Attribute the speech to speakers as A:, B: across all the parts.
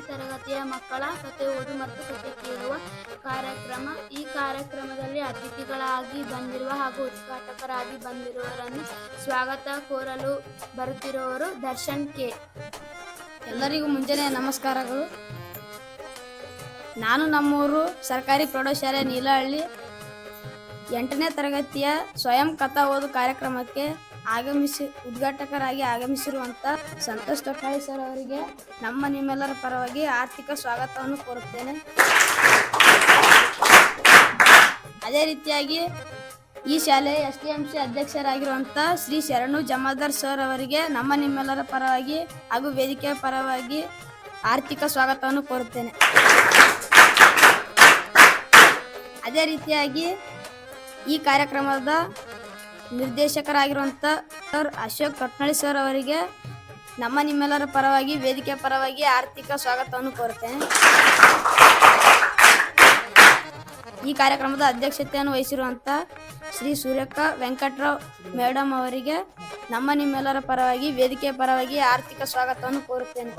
A: ತರಗತಿಯ ಮಕ್ಕಳ ಕತೆ ಓದು ಮತ್ತು ಕತೆ ಕೇಳುವ ಕಾರ್ಯಕ್ರಮ. ಈ ಕಾರ್ಯಕ್ರಮದಲ್ಲಿ ಅತಿಥಿಗಳಾಗಿ ಬಂದಿರುವ ಹಾಗೂ ಉದ್ಘಾಟಕರಾಗಿ ಬಂದಿರುವವರನ್ನು ಸ್ವಾಗತ ಕೋರಲು ಬರುತ್ತಿರುವವರು ದರ್ಶನ್ ಕೆ.
B: ಎಲ್ಲರಿಗೂ ಮುಂಜಾನೆ ನಮಸ್ಕಾರಗಳು. ನಾನು ನಮ್ಮೂರು ಸರ್ಕಾರಿ ಪ್ರೌಢಶಾಲೆ ನೀಲಹಳ್ಳಿ. ಎಂಟನೇ ತರಗತಿಯ ಸ್ವಯಂ ಕಥಾ ಓದು ಕಾರ್ಯಕ್ರಮಕ್ಕೆ ಆಗಮಿಸಿ, ಉದ್ಘಾಟಕರಾಗಿ ಆಗಮಿಸಿರುವಂತ ಸಂತೋಷ್ ತೊಟ್ಟಾಳಿ ಸರ್ ಅವರಿಗೆ ನಮ್ಮ ನಿಮ್ಮೆಲ್ಲರ ಪರವಾಗಿ ಆರ್ಥಿಕ ಸ್ವಾಗತವನ್ನು ಕೋರುತ್ತೇನೆ. ಅದೇ ರೀತಿಯಾಗಿ ಈ ಶಾಲೆ ಎಸ್ ಡಿ ಎಂ ಸಿ ಅಧ್ಯಕ್ಷರಾಗಿರುವಂಥ ಶ್ರೀ ಶರಣು ಜಮಾದಾರ್ ಸರ್ ಅವರಿಗೆ ನಮ್ಮ ನಿಮ್ಮೆಲ್ಲರ ಪರವಾಗಿ ಹಾಗೂ ವೇದಿಕೆಯ ಪರವಾಗಿ ಆರ್ಥಿಕ ಸ್ವಾಗತವನ್ನು ಕೋರುತ್ತೇನೆ. ಅದೇ ರೀತಿಯಾಗಿ ಈ ಕಾರ್ಯಕ್ರಮದ ನಿರ್ದೇಶಕರಾಗಿರುವಂಥ ಸರ್ ಅಶೋಕ್ ಕಟ್ನಳ್ಳಿ ಸರ್ ಅವರಿಗೆ ನಮ್ಮ ನಿಮ್ಮೆಲ್ಲರ ಪರವಾಗಿ, ವೇದಿಕೆ ಪರವಾಗಿ ಆರ್ಥಿಕ ಸ್ವಾಗತವನ್ನು ಕೋರುತ್ತೇನೆ. ಈ ಕಾರ್ಯಕ್ರಮದ ಅಧ್ಯಕ್ಷತೆಯನ್ನು ವಹಿಸಿರುವಂಥ ಶ್ರೀ ಸೂರ್ಯಕ್ಕ ವೆಂಕಟರಾವ್ ಮೇಡಮ್ ಅವರಿಗೆ ನಮ್ಮ ನಿಮ್ಮೆಲ್ಲರ ಪರವಾಗಿ, ವೇದಿಕೆ ಪರವಾಗಿ ಆರ್ಥಿಕ ಸ್ವಾಗತವನ್ನು ಕೋರುತ್ತೇನೆ.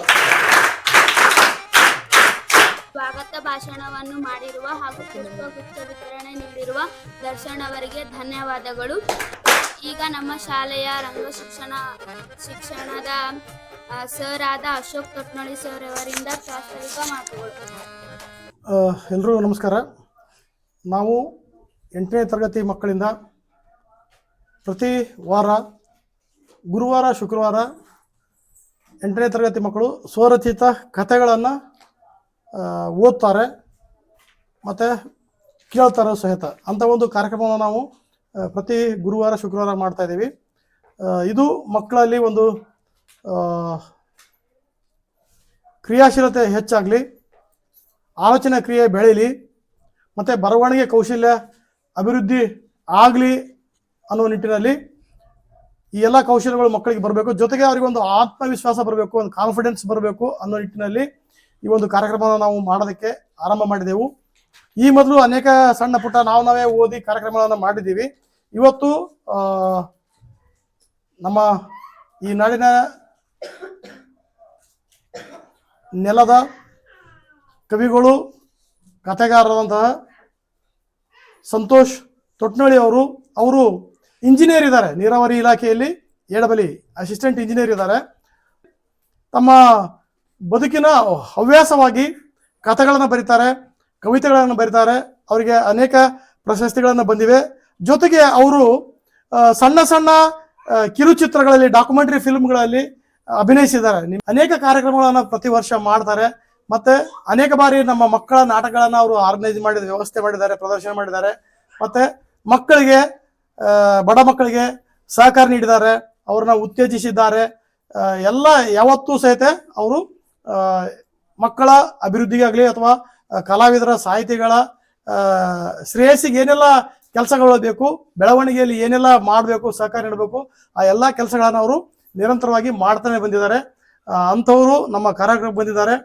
A: ಸ್ವಾಗತ ಭಾಷಣವನ್ನು ಮಾಡಿರುವ ಹಾಗೂ ಪುಷ್ಪಗುಚ್ಛ ವಿತರಣೆ ನೀಡಿರುವ ದರ್ಶನ್ ಅವರಿಗೆ ಧನ್ಯವಾದಗಳು. ಈಗ ನಮ್ಮ ಶಾಲೆಯ ರಂಗ ಶಿಕ್ಷಣ, ಶಿಕ್ಷಣದ ಸರ್ ಆದ ಅಶೋಕ್ ತೊಟ್ನಳ್ಳಿ ಸರ್ ಅವರಿಂದ ಪ್ರಾಸ್ತಾವಿಕ ಮಾತುಗಳು.
C: ಎಲ್ಲರೂ ನಮಸ್ಕಾರ. ನಾವು ಎಂಟನೇ ತರಗತಿ ಮಕ್ಕಳಿಂದ ಪ್ರತಿ ವಾರ, ಗುರುವಾರ, ಶುಕ್ರವಾರ ಎಂಟನೇ ತರಗತಿ ಮಕ್ಕಳು ಸ್ವರಚಿತ ಕಥೆಗಳನ್ನು ಓದ್ತಾರೆ ಮತ್ತು ಕೇಳ್ತಾರೆ ಸಹಿತ ಅಂಥ ಒಂದು ಕಾರ್ಯಕ್ರಮವನ್ನು ನಾವು ಪ್ರತಿ ಗುರುವಾರ, ಶುಕ್ರವಾರ ಮಾಡ್ತಾ ಇದ್ದೀವಿ. ಇದು ಮಕ್ಕಳಲ್ಲಿ ಒಂದು ಕ್ರಿಯಾಶೀಲತೆ ಹೆಚ್ಚಾಗಲಿ, ಆಲೋಚನಾ ಕ್ರಿಯೆ ಬೆಳೀಲಿ, ಮತ್ತು ಬರವಣಿಗೆ ಕೌಶಲ್ಯ ಅಭಿವೃದ್ಧಿ ಆಗಲಿ ಅನ್ನೋ ನಿಟ್ಟಿನಲ್ಲಿ ಈ ಎಲ್ಲ ಕೌಶಲ್ಯಗಳು ಮಕ್ಕಳಿಗೆ ಬರಬೇಕು. ಜೊತೆಗೆ ಅವರಿಗೆ ಒಂದು ಆತ್ಮವಿಶ್ವಾಸ ಬರಬೇಕು, ಒಂದು ಕಾನ್ಫಿಡೆನ್ಸ್ ಬರಬೇಕು ಅನ್ನೋ ನಿಟ್ಟಿನಲ್ಲಿ ಈ ಒಂದು ಕಾರ್ಯಕ್ರಮವನ್ನು ನಾವು ಮಾಡೋದಕ್ಕೆ ಆರಂಭ ಮಾಡಿದೆವು. ಈ ಮೊದಲು ಅನೇಕ ಸಣ್ಣ ಪುಟ್ಟ ನಾವು ನಾವೇ ಓದಿ ಕಾರ್ಯಕ್ರಮಗಳನ್ನು ಮಾಡಿದ್ದೀವಿ. ಇವತ್ತು ನಮ್ಮ ಈ ನಾಡಿನ ನೆಲದ ಕವಿಗಳು, ಕಥೆಗಾರರಾದಂತಹ ಸಂತೋಷ್ ತೊಟ್ನಳ್ಳಿ ಅವರು ಅವರು ಇಂಜಿನಿಯರ್ ಇದ್ದಾರೆ. ನೀರಾವರಿ ಇಲಾಖೆಯಲ್ಲಿ ಎಡಬಲಿ ಅಸಿಸ್ಟೆಂಟ್ ಇಂಜಿನಿಯರ್ ಇದ್ದಾರೆ. ತಮ್ಮ ಬದುಕಿನ ಹವ್ಯಾಸವಾಗಿ ಕಥೆಗಳನ್ನು ಬರೀತಾರೆ, ಕವಿತೆಗಳನ್ನು ಬರೀತಾರೆ. ಅವರಿಗೆ ಅನೇಕ ಪ್ರಶಸ್ತಿಗಳನ್ನು ಬಂದಿವೆ. ಜೊತೆಗೆ ಅವರು ಸಣ್ಣ ಸಣ್ಣ ಕಿರುಚಿತ್ರಗಳಲ್ಲಿ ಡಾಕ್ಯುಮೆಂಟರಿ ಫಿಲ್ಮ್ಗಳಲ್ಲಿ ಅಭಿನಯಿಸಿದ್ದಾರೆ. ಅನೇಕ ಕಾರ್ಯಕ್ರಮಗಳನ್ನು ಪ್ರತಿ ವರ್ಷ ಮಾಡ್ತಾರೆ. ಮತ್ತೆ ಅನೇಕ ಬಾರಿ ನಮ್ಮ ಮಕ್ಕಳ ನಾಟಕಗಳನ್ನು ಅವರು ಆರ್ಗನೈಸ್ ಮಾಡಿದ, ವ್ಯವಸ್ಥೆ ಮಾಡಿದ್ದಾರೆ, ಪ್ರದರ್ಶನ ಮಾಡಿದ್ದಾರೆ. ಮತ್ತೆ ಮಕ್ಕಳಿಗೆ ಬಡ ಮಕ್ಕಳಿಗೆ ಸಹಕಾರ ನೀಡಿದ್ದಾರೆ. ಅವ್ರನ್ನ ಉತ್ತೇಜಿಸಿದ್ದಾರೆ. ಎಲ್ಲ ಯಾವತ್ತೂ ಸಹಿತ ಅವರು ಮಕ್ಕಳ ಅಭಿವೃದ್ಧಿಗಾಗಲಿ ಅಥವಾ ಕಲಾವಿದರ ಸಾಹಿತಿಗಳ ಶ್ರೇಯಸ್ಸಿಗೆ ಏನೆಲ್ಲ ಕೆಲಸಗಳು ಬೇಕು, ಬೆಳವಣಿಗೆಯಲ್ಲಿ ಏನೆಲ್ಲ ಮಾಡಬೇಕು, ಸಹಕಾರ ನೀಡಬೇಕು, ಆ ಎಲ್ಲ ಕೆಲಸಗಳನ್ನು ಅವರು ನಿರಂತರವಾಗಿ ಮಾಡ್ತಾನೆ ಬಂದಿದ್ದಾರೆ. ಅಂಥವರು ನಮ್ಮ ಕಾರ್ಯಕ್ರಮಕ್ಕೆ ಬಂದಿದ್ದಾರೆ.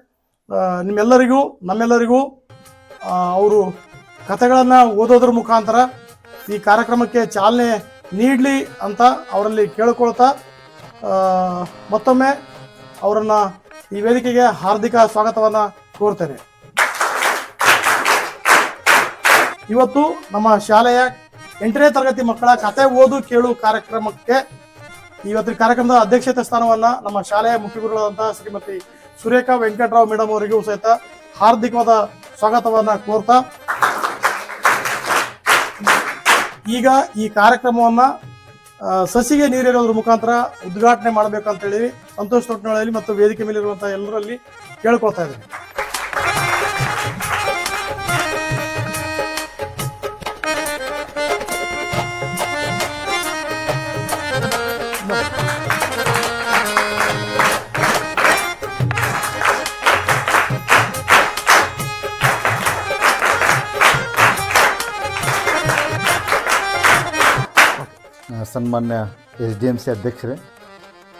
C: ನಿಮ್ಮೆಲ್ಲರಿಗೂ, ನಮ್ಮೆಲ್ಲರಿಗೂ ಅವರು ಕಥೆಗಳನ್ನು ಓದೋದ್ರ ಮುಖಾಂತರ ಈ ಕಾರ್ಯಕ್ರಮಕ್ಕೆ ಚಾಲನೆ ನೀಡಲಿ ಅಂತ ಅವರಲ್ಲಿ ಕೇಳಿಕೊಳ್ತಾ ಮತ್ತೊಮ್ಮೆ ಅವರನ್ನು ಈ ವೇದಿಕೆಗೆ ಹಾರ್ದಿಕ ಸ್ವಾಗತವನ್ನು ಕೋರ್ತೇನೆ ಇವತ್ತು ನಮ್ಮ ಶಾಲೆಯ ಎಂಟನೇ ತರಗತಿ ಮಕ್ಕಳ ಕತೆ ಓದು ಕೇಳು ಕಾರ್ಯಕ್ರಮಕ್ಕೆ ಇವತ್ತಿನ ಕಾರ್ಯಕ್ರಮದ ಅಧ್ಯಕ್ಷತೆ ಸ್ಥಾನವನ್ನ ನಮ್ಮ ಶಾಲೆಯ ಮುಖ್ಯ ಗುರುಗಳಾದಂತಹ ಶ್ರೀಮತಿ ಸುರೇಖಾ ವೆಂಕಟರಾವ್ ಮೇಡಮ್ ಅವರಿಗೂ ಸಹಿತ ಹಾರ್ದಿಕವಾದ ಸ್ವಾಗತವನ್ನ ಕೋರ್ತಾ. ಈಗ ಈ ಕಾರ್ಯಕ್ರಮವನ್ನ ಸಸಿಗೆ ನೀರಿರೋದ್ರ ಮುಖಾಂತರ ಉದ್ಘಾಟನೆ ಮಾಡಬೇಕಂತ ಹೇಳಿ ಸಂತೋಷ್ ತೊಟ್ನಳ್ಳಿ ಮತ್ತು ವೇದಿಕೆ ಮೇಲೆ ಇರುವಂತಹ ಎಲ್ಲರಲ್ಲಿ ಕೇಳ್ಕೊಳ್ತಾ ಇದ್ದೀನಿ.
D: ಸನ್ಮಾನ್ಯ ಎಸ್ ಡಿ ಎಂ ಸಿ ಅಧ್ಯಕ್ಷರೇ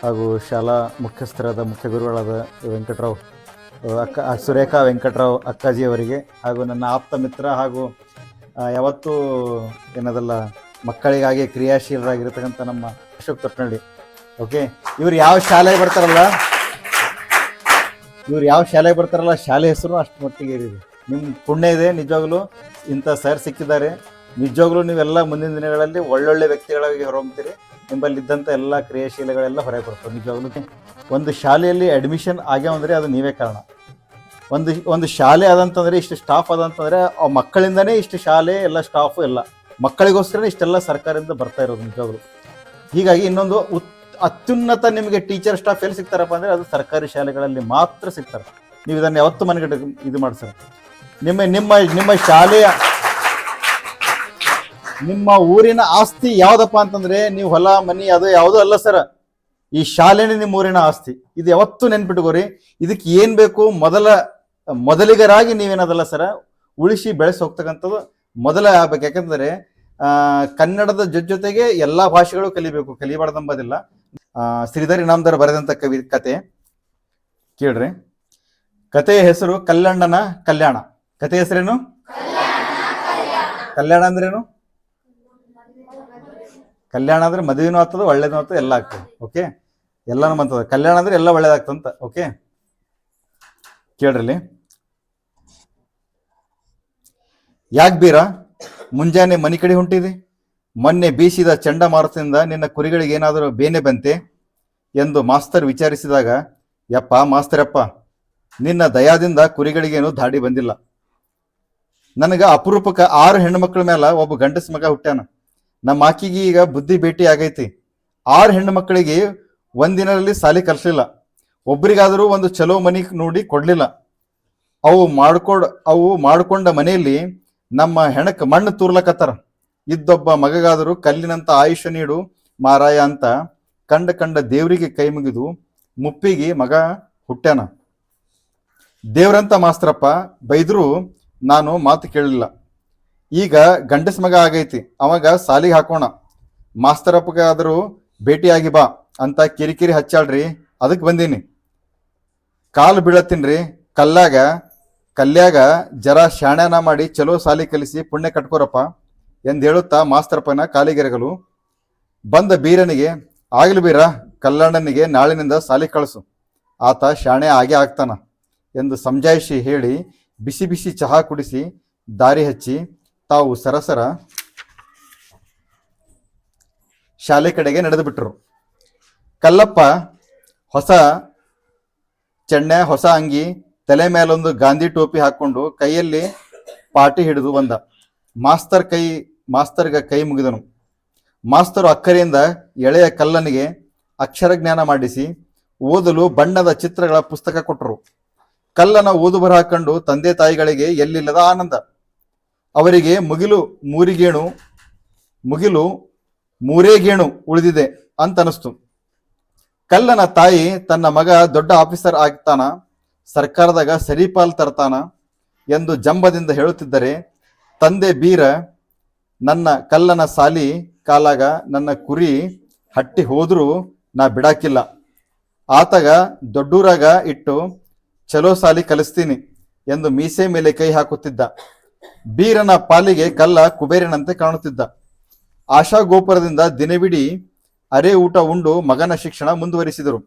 D: ಹಾಗೂ ಶಾಲಾ ಮುಖ್ಯಸ್ಥರಾದ ಮುಖ್ಯ ಗುರುಗಳಾದ ವೆಂಕಟರಾವ್ ಅಕ್ಕ ಸುರೇಖಾ ವೆಂಕಟರಾವ್ ಅಕ್ಕಾಜಿಯವರಿಗೆ ಹಾಗೂ ನನ್ನ ಆಪ್ತ ಮಿತ್ರ ಹಾಗೂ ಯಾವತ್ತೂ ಏನದಲ್ಲ, ಮಕ್ಕಳಿಗಾಗಿ ಕ್ರಿಯಾಶೀಲರಾಗಿರ್ತಕ್ಕಂಥ ನಮ್ಮ ಅಶೋಕ್ ತೊಟ್ನಳ್ಳಿ. ಓಕೆ ಇವ್ರು ಯಾವ ಶಾಲೆಗೆ ಬರ್ತಾರಲ್ಲ? ಇವ್ರು ಯಾವ ಶಾಲೆಗೆ ಬರ್ತಾರಲ್ಲ? ಶಾಲೆ ಹೆಸರು ಅಷ್ಟು ಮಟ್ಟಿಗೆ ಇರಿದೆ ನಿಮ್ಮ ಪುಣ್ಯ ಇದೆ, ನಿಜವಾಗ್ಲೂ ಇಂಥ ಸರ್ ಸಿಕ್ಕಿದ್ದಾರೆ. ನಿಜವಾಗ್ಲೂ ನೀವೆಲ್ಲ ಮುಂದಿನ ದಿನಗಳಲ್ಲಿ ಒಳ್ಳೊಳ್ಳೆ ವ್ಯಕ್ತಿಗಳಾಗಿ ಹೊರಹೊಮ್ತೀರಿ. ನಿಮ್ಮಲ್ಲಿ ಇದ್ದಂಥ ಎಲ್ಲ ಕ್ರಿಯಾಶೀಲಗಳೆಲ್ಲ ಹೊರಗೆ ಬರ್ತವೆ ನಿಜವಾಗ್ಲೂ ಒಂದು ಶಾಲೆಯಲ್ಲಿ ಅಡ್ಮಿಷನ್ ಆಗ್ಯಾವ ಅಂದರೆ ಅದು ನೀವೇ ಕಾರಣ. ಒಂದು ಒಂದು ಶಾಲೆ ಆದಂತಂದ್ರೆ ಇಷ್ಟು ಸ್ಟಾಫ್ ಆದಂತಂದ್ರೆ ಆ ಮಕ್ಕಳಿಂದನೇ ಇಷ್ಟು ಶಾಲೆ, ಎಲ್ಲ ಸ್ಟಾಫು ಎಲ್ಲ. ಮಕ್ಕಳಿಗೋಸ್ಕರ ಇಷ್ಟೆಲ್ಲ ಸರ್ಕಾರದಿಂದ ಬರ್ತಾ ಇರೋದು ನಿಜವಾಗ್ಲು. ಹೀಗಾಗಿ ಇನ್ನೊಂದು ಉತ್, ಅತ್ಯುನ್ನತ ನಿಮಗೆ ಟೀಚರ್ ಸ್ಟಾಫ್ ಎಲ್ಲಿ ಸಿಗ್ತಾರಪ್ಪ ಅಂದ್ರೆ ಅದು ಸರ್ಕಾರಿ ಶಾಲೆಗಳಲ್ಲಿ ಮಾತ್ರ ಸಿಗ್ತಾರೆ. ನೀವು ಇದನ್ನು ಯಾವತ್ತು ಮನೆಗಡೆ ಇದು ಮಾಡಿಸ್ತಾರೆ ನಿಮ್ಮ ನಿಮ್ಮ ನಿಮ್ಮ ಶಾಲೆಯ ನಿಮ್ಮ ಊರಿನ ಆಸ್ತಿ ಯಾವ್ದಪ್ಪ ಅಂತಂದ್ರೆ ನೀವು ಹೊಲ, ಮನಿ, ಅದು ಯಾವುದೂ ಅಲ್ಲ ಸರ್. ಈ ಶಾಲೆನೇ ನಿಮ್ಮ ಊರಿನ ಆಸ್ತಿ. ಇದು ಯಾವತ್ತೂ ನೆನ್ಪಿಟ್ಕೋರಿ ಇದಕ್ಕೆ ಏನ್ ಬೇಕು? ಮೊದಲ, ಮೊದಲಿಗರಾಗಿ ನೀವೇನದಲ್ಲ ಸರ? ಉಳಿಸಿ ಬೆಳೆಸಿ ಹೋಗ್ತಕ್ಕಂಥದ್ದು ಮೊದಲ ಆಗ್ಬೇಕು. ಯಾಕಂದ್ರೆ ಕನ್ನಡದ ಜೊತೆ ಜೊತೆಗೆ ಎಲ್ಲಾ ಭಾಷೆಗಳು ಕಲಿಬೇಕು. ಕಲಿಬಾರ್ದಂಬದಿಲ್ಲ ಶ್ರೀಧರ್ ಇನಾಮದಾರ್ ಬರೆದಂತ ಕವಿ, ಕತೆ. ಕೇಳ್ರಿ. ಕತೆಯ ಹೆಸರು ಕಲ್ಲಣ್ಣನ ಕಲ್ಯಾಣ. ಕಥೆ ಹೆಸರೇನು? ಕಲ್ಯಾಣ ಅಂದ್ರೇನು? ಕಲ್ಯಾಣ ಅಂದ್ರೆ ಮದುವೆನೂ ಆಗ್ತದೆ, ಒಳ್ಳೇದು ಆಗ್ತದೆ, ಎಲ್ಲ ಆಗ್ತದೆ, ಓಕೆ? ಎಲ್ಲಾನು ಬಂತದ. ಕಲ್ಯಾಣ ಅಂದ್ರೆ ಎಲ್ಲ ಒಳ್ಳೇದಾಗ್ತಂತ ಓಕೆ? ಕೇಳ್ರಿ ಯಾಕೆ ಬೀರ? ಮುಂಜಾನೆ ಮನಿ ಕಡೆ ಹೊಂಟಿದೆ? ಮೊನ್ನೆ ಬೀಸಿದ ಚಂಡಮಾರುತದಿಂದ ನಿನ್ನ ಕುರಿಗಳಿಗೆ ಏನಾದರೂ ಬೇನೆ ಬಂತೆ? ಎಂದು ಮಾಸ್ತರ್ ವಿಚಾರಿಸಿದಾಗ, ಯಪ್ಪ, ಮಾಸ್ತರಪ್ಪ, ನಿನ್ನ ದಯಾದಿಂದ ಕುರಿಗಳಿಗೇನು ದಾಡಿ ಬಂದಿಲ್ಲ. ನನಗ ಅಪರೂಪಕ ಆರು ಹೆಣ್ಣು ಮೇಲೆ ಒಬ್ಬ ಗಂಡಸ ಮಗ ಹುಟ್ಟ್ಯಾನ. ನಮ್ಮ ಆಕಿಗೆ ಈಗ ಬುದ್ಧಿ ಭೇಟಿ ಆಗೈತಿ. ಆರು ಹೆಣ್ಣು ಮಕ್ಕಳಿಗೆ ಒಂದಿನಲ್ಲಿ ಸಾಲಿ ಕಲಿಸಲಿಲ್ಲ. ಒಬ್ರಿಗಾದರೂ ಒಂದು ಚಲೋ ಮನೆ ನೋಡಿ ಕೊಡಲಿಲ್ಲ. ಅವು ಮಾಡ್ಕೊಡ್, ಅವು ಮಾಡ್ಕೊಂಡ ಮನೆಯಲ್ಲಿ ನಮ್ಮ ಹೆಣಕ್ ಮಣ್ಣು ತೂರ್ಲಕತ್ತಾರ. ಇದ್ದೊಬ್ಬ ಮಗಗಾದರೂ ಕಲ್ಲಿನಂತ ಆಯುಷ್ಯ ನೀಡು ಮಾರಾಯ ಅಂತ ಕಂಡ ಕಂಡ ದೇವರಿಗೆ ಕೈ ಮುಗಿದು ಮುಪ್ಪಿಗೆ ಮಗ ಹುಟ್ಟ್ಯಾನ. ದೇವ್ರಂತ ಮಾಸ್ತರಪ್ಪ, ಬೈದರೂ ನಾನು ಮಾತು ಕೇಳಲಿಲ್ಲ. ಈಗ ಗಂಡಸ ಮಗ ಆಗೈತಿ, ಅವಾಗ ಸಾಲಿಗೆ ಹಾಕೋಣ. ಮಾಸ್ತರಪ್ಪಗಾದರೂ ಭೇಟಿಯಾಗಿ ಬಾ ಅಂತ ಕಿರಿಕಿರಿ ಹಚ್ಚಾಳ್ರಿ ಅದಕ್ಕೆ ಬಂದೀನಿ. ಕಾಲು ಬೀಳತ್ತೀನ್ರಿ, ಕಲ್ಲಾಗ, ಕಲ್ಯಾಗ ಜರ ಶಾಣ್ಯಾನ ಮಾಡಿ ಚಲೋ ಸಾಲಿ ಕಲಿಸಿ ಪುಣ್ಯ ಕಟ್ಕೋರಪ್ಪ ಎಂದು ಹೇಳುತ್ತಾ ಮಾಸ್ತರಪ್ಪನ ಕಾಲಿಗೆರೆಗಳು, ಬಂದ ಬೀರನಿಗೆ, ಆಗಲಿ ಬೀರ, ಕಲ್ಲಣ್ಣನಿಗೆ ನಾಳಿನಿಂದ ಸಾಲಿ ಕಳಿಸು, ಆತ ಶಾಣೆ ಆಗೇ ಆಗ್ತಾನ ಎಂದು ಸಮಜಾಯಿಷಿ ಹೇಳಿ ಬಿಸಿ ಬಿಸಿ ಚಹಾ ಕುಡಿಸಿ ದಾರಿ ಹಚ್ಚಿ ತಾವು ಸರಸರ ಶಾಲೆ ಕಡೆಗೆ ನಡೆದು ಬಿಟ್ರು ಕಲ್ಲಪ್ಪ ಹೊಸ ಚೆಣ್ಣೆ, ಹೊಸ ಅಂಗಿ, ತಲೆ ಮೇಲೊಂದು ಗಾಂಧಿ ಟೋಪಿ ಹಾಕೊಂಡು ಕೈಯಲ್ಲಿ ಪಾಟಿ ಹಿಡಿದು ಬಂದ. ಮಾಸ್ತರ್ ಕೈ, ಮಾಸ್ತರ್ಗ ಕೈ ಮುಗಿದನು. ಮಾಸ್ತರು ಅಕ್ಕರೆಯಿಂದ ಎಳೆಯ ಕಲ್ಲನಿಗೆ ಅಕ್ಷರ ಜ್ಞಾನ ಮಾಡಿಸಿ ಓದಲು ಬಣ್ಣದ ಚಿತ್ರಗಳ ಪುಸ್ತಕ ಕೊಟ್ಟರು. ಕಲ್ಲನ ಓದು ಬರಹ ಕಂಡು ತಂದೆ ತಾಯಿಗಳಿಗೆ ಎಲ್ಲಿಲ್ಲದ ಆನಂದ. ಅವರಿಗೆ ಮುಗಿಲು ಮೂರಿಗೇಣು, ಮುಗಿಲು ಮೂರೇಗೇಣು ಉಳಿದಿದೆ ಅಂತ ಅನಿಸ್ತು ಕಲ್ಲನ ತಾಯಿ ತನ್ನ ಮಗ ದೊಡ್ಡ ಆಫೀಸರ್ ಆಗ್ತಾನ, ಸರ್ಕಾರದಾಗ ಸರಿಪಾಲ್ ತರ್ತಾನ ಎಂದು ಜಂಬದಿಂದ ಹೇಳುತ್ತಿದ್ದರೆ, ತಂದೆ ಬೀರ, ನನ್ನ ಕಲ್ಲನ ಸಾಲಿ ಕಾಲಾಗ ನನ್ನ ಕುರಿ ಹಟ್ಟಿ ಹೋದರೂ ನಾ ಬಿಡಾಕಿಲ್ಲ. ಆತಗ ದೊಡ್ಡೂರಾಗ ಇಟ್ಟು, ಚಲೋ ಸಾಲಿ ಕಲಿಸ್ತೀನಿ ಎಂದು ಮೀಸೆ ಮೇಲೆ ಕೈ ಹಾಕುತ್ತಿದ್ದ. ಬೀರನ ಪಾಲಿಗೆ ಕಲ್ಲ ಕುಬೇರನಂತೆ ಕಾಣುತ್ತಿದ್ದ. ಆಶಾ ಗೋಪುರದಿಂದ ದಿನವಿಡೀ ಅರೆ ಊಟ ಉಂಡು ಮಗನ ಶಿಕ್ಷಣ ಮುಂದುವರಿಸಿದರು.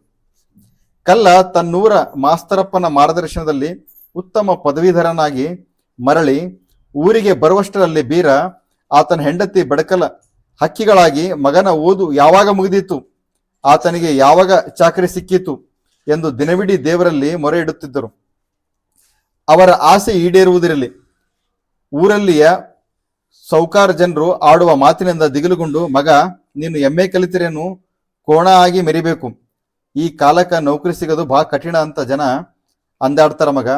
D: ಕಲ್ಲ ತನ್ನೂರ ಮಾಸ್ತರಪ್ಪನ ಮಾರ್ಗದರ್ಶನದಲ್ಲಿ ಉತ್ತಮ ಪದವೀಧರನಾಗಿ ಮರಳಿ ಊರಿಗೆ ಬರುವಷ್ಟರಲ್ಲಿ ಬೀರ ಆತನ ಹೆಂಡತಿ ಬಡಕಲ ಹಕ್ಕಿಗಳಾಗಿ ಮಗನ ಓದು ಯಾವಾಗ ಮುಗಿದಿತ್ತು ಆತನಿಗೆ ಯಾವಾಗ ಚಾಕರಿ ಸಿಕ್ಕಿತು ಎಂದು ದಿನವಿಡೀ ದೇವರಲ್ಲಿ ಮೊರೆ ಇಡುತ್ತಿದ್ದರು. ಅವರ ಆಸೆ ಈಡೇರುವುದಿರಲಿ. ಊರಲ್ಲಿಯ ಸೌಕಾರ ಜನರು ಆಡುವ ಮಾತಿನಿಂದ ದಿಗಿಲುಗೊಂಡು, ಮಗ, ನೀನು ಎಮ್ಮೆ ಕಲಿತಿರೇನು? ಕೋಣ ಆಗಿ ಮೆರಿಬೇಕು. ಈ ಕಾಲಕ ನೌಕರಿ ಸಿಗೋದು ಬಹಳ ಕಠಿಣ ಅಂತ ಜನ ಅಂದಾಡ್ತಾರ ಮಗ.